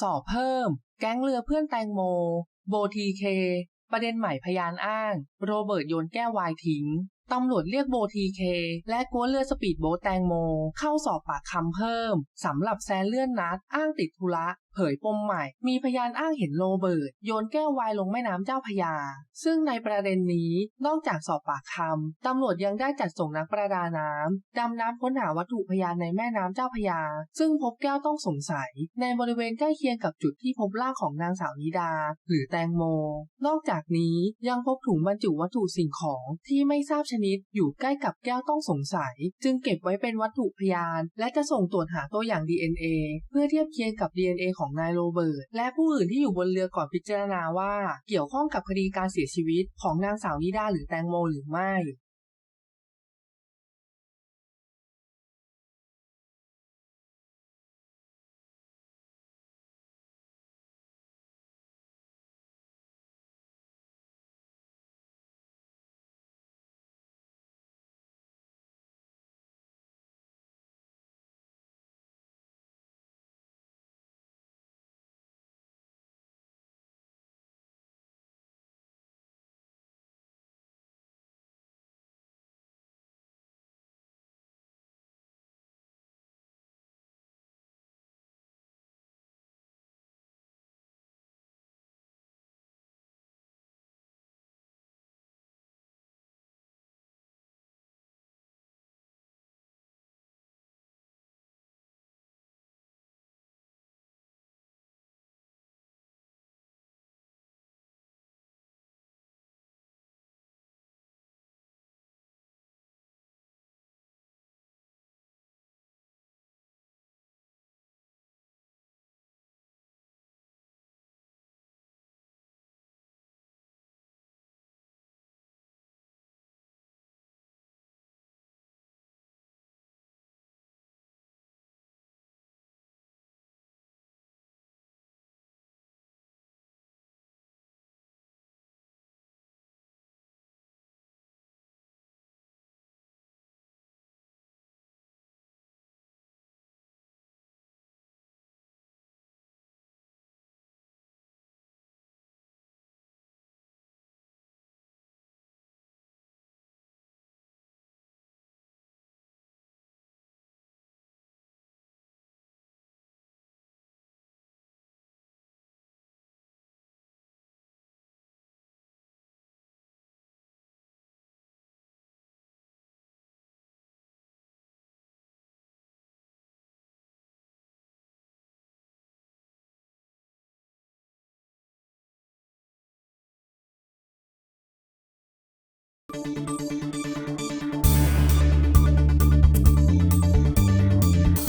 สอบเพิ่ม แก๊งเรือเพื่อนแตงโม โบทีเค ประเด็นใหม่พยานอ้าง โรเบิร์ตโยนแก้ววายทิ้งตำรวจเรียกโบทีเคและกัวเรือสปีดโบ๊ทแตงโม เข้าสอบปากคำเพิ่ม สำหรับแซนเลื่อนนัด อ้างติดธุระเผยปมใหม่ มีพยานอ้างเห็นโรเบิร์ตโยนแก้ววายลงแม่น้ำเจ้าพยา ซึ่งในประเด็นนี้นอกจากสอบปากคำตำรวจยังได้จัดส่งนักประดาน้ำดำน้ำค้นหาวัตถุพยานในแม่น้ำเจ้าพยา ซึ่งพบแก้วต้องสงสัย ในบริเวณใกล้เคียงกับจุดที่พบร่างของนางสาวนิดา หรือแตงโม นอกจากนี้ยังพบถุงบรรจุวัตถุสิ่งของที่ไม่ทราบชนิดอยู่ใกล้กับแก้วต้องสงสัย จึงเก็บไว้เป็นวัตถุพยาน และจะส่งตรวจหาตัวอย่าง DNA เพื่อเทียบเคียงกับ DNA ของของนายโรเบิร์ตและผู้อื่นที่อยู่บนเรือก่อนพิจารณาว่า เกี่ยวข้องกับคดีการเสียชีวิตของนางสาวนิดาหรือแตงโมหรือไม่ Thank you.